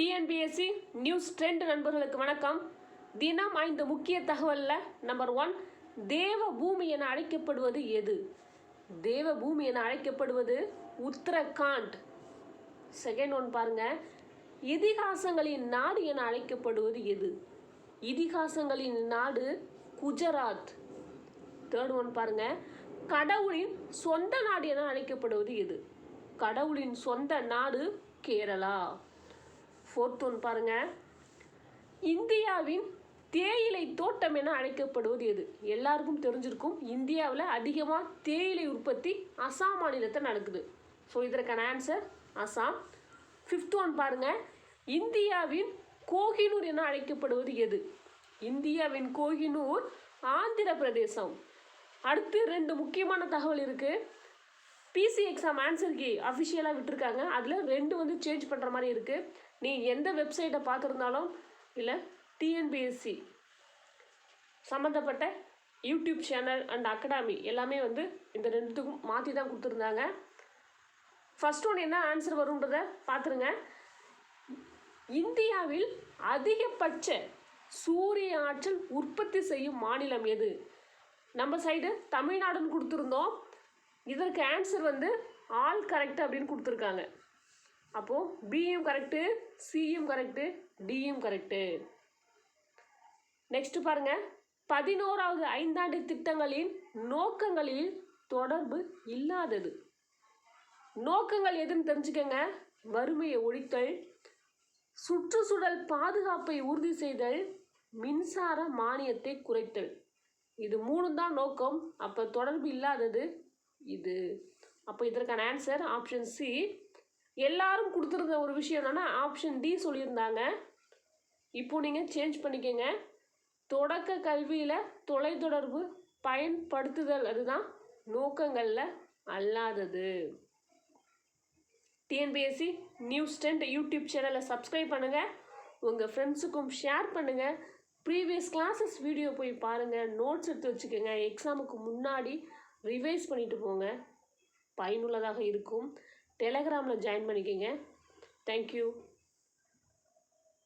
TNPSC news trend நண்பர்களுக்கு வணக்கம். தினம் ஐந்து முக்கிய தகவலில் நம்பர் ஒன் தேவ பூமி என அழைக்கப்படுவது எது? தேவ பூமி என அழைக்கப்படுவது உத்தரகாண்ட். செகண்ட் ஒன் பாருங்க. இதிகாசங்களின் நாடு என அழைக்கப்படுவது எது? இதிகாசங்களின் நாடு குஜராத். தேர்ட் ஒன் பாருங்க. கடவுளின் சொந்த நாடு என அழைக்கப்படுவது எது? கடவுளின் சொந்த நாடு கேரளா. ஃபோர்த் ஒன் பாருங்கள் இந்தியாவின் தேயிலை தோட்டம் என அழைக்கப்படுவது எது? எல்லாருக்கும் தெரிஞ்சிருக்கும் இந்தியாவில் அதிகமாக தேயிலை உற்பத்தி அசாம் மாநிலத்தில் நடக்குது. ஸோ இதற்கான ஆன்சர் அசாம். ஃபிஃப்த் ஒன் பாருங்கள் இந்தியாவின் கோகினூர் என அழைக்கப்படுவது எது? இந்தியாவின் கோஹினூர் ஆந்திர பிரதேசம் அடுத்து ரெண்டு முக்கியமான தகவல் இருக்குது பிசி எக்ஸாம் ஆன்சர் கே அஃபிஷியலாக விட்டுருக்காங்க. அதில் ரெண்டு வந்து சேஞ்ச் பண்ணுற மாதிரி இருக்குது நீ எந்த வெப்சைட்டை பார்த்துருந்தாலும் இல்லை டிஎன்பிஎஸ்சி சம்மந்தப்பட்ட யூடியூப் சேனல் அண்ட் அகாடமி எல்லாமே வந்து இந்த ரெண்டுத்துக்கும் மாற்றி தான் கொடுத்துருந்தாங்க. ஃபஸ்ட் ஒன் என்ன ஆன்சர் வரும்ன்றத பார்த்துருங்க. இந்தியாவில் அதிகபட்ச சூரிய ஆற்றல் உற்பத்தி செய்யும் மாநிலம் எது? நம்ம சைடு தமிழ்நாடுன்னு கொடுத்துருந்தோம். இதற்கு ஆன்சர் வந்து ஆல் கரெக்ட் அப்படின்னு கொடுத்துருக்காங்க. அப்போது பியும் கரெக்டு சியும் கரெக்டு டியும் கரெக்டு நெக்ஸ்ட் பாருங்க. பதினோராவது ஐந்தாண்டு திட்டங்களின் நோக்கங்களில் தொடர்பு இல்லாதது. நோக்கங்கள் எதுன்னு தெரிஞ்சுக்கங்க. வறுமையை ஒழித்தல் சுற்றுச்சூழல் பாதுகாப்பை உறுதி செய்தல் மின்சார மானியத்தை குறைத்தல். இது மூணு தான் நோக்கம். அப்போ தொடர்பு இல்லாதது இது. அப்போ இதற்கான ஆன்சர் ஆப்ஷன் சி எல்லாரும் கொடுத்துருந்த ஒரு விஷயம் என்னென்னா ஆப்ஷன் டி சொல்லியிருந்தாங்க. இப்போ நீங்கள் சேஞ்ச் பண்ணிக்கோங்க. தொடக்க கல்வியில் தொலைத்தொடர்பு பயன்படுத்துதல் அதுதான் நோக்கங்களில் அல்லாதது. டிஎன்பிஎஸ்சி நியூஸ் டென்ட் யூடியூப் சேனலை சப்ஸ்கிரைப் பண்ணுங்கள் உங்கள் ஃப்ரெண்ட்ஸுக்கும் ஷேர் பண்ணுங்கள் ப்ரீவியஸ் கிளாஸஸ் வீடியோ போய் பாருங்கள் நோட்ஸ் எடுத்து வச்சுக்கோங்க. எக்ஸாமுக்கு முன்னாடி ரிவைஸ் பண்ணிட்டு போங்க. பயனுள்ளதாக இருக்கும். டெலகிராமில் ஜாயின் பண்ணிக்கோங்க. தேங்க்யூ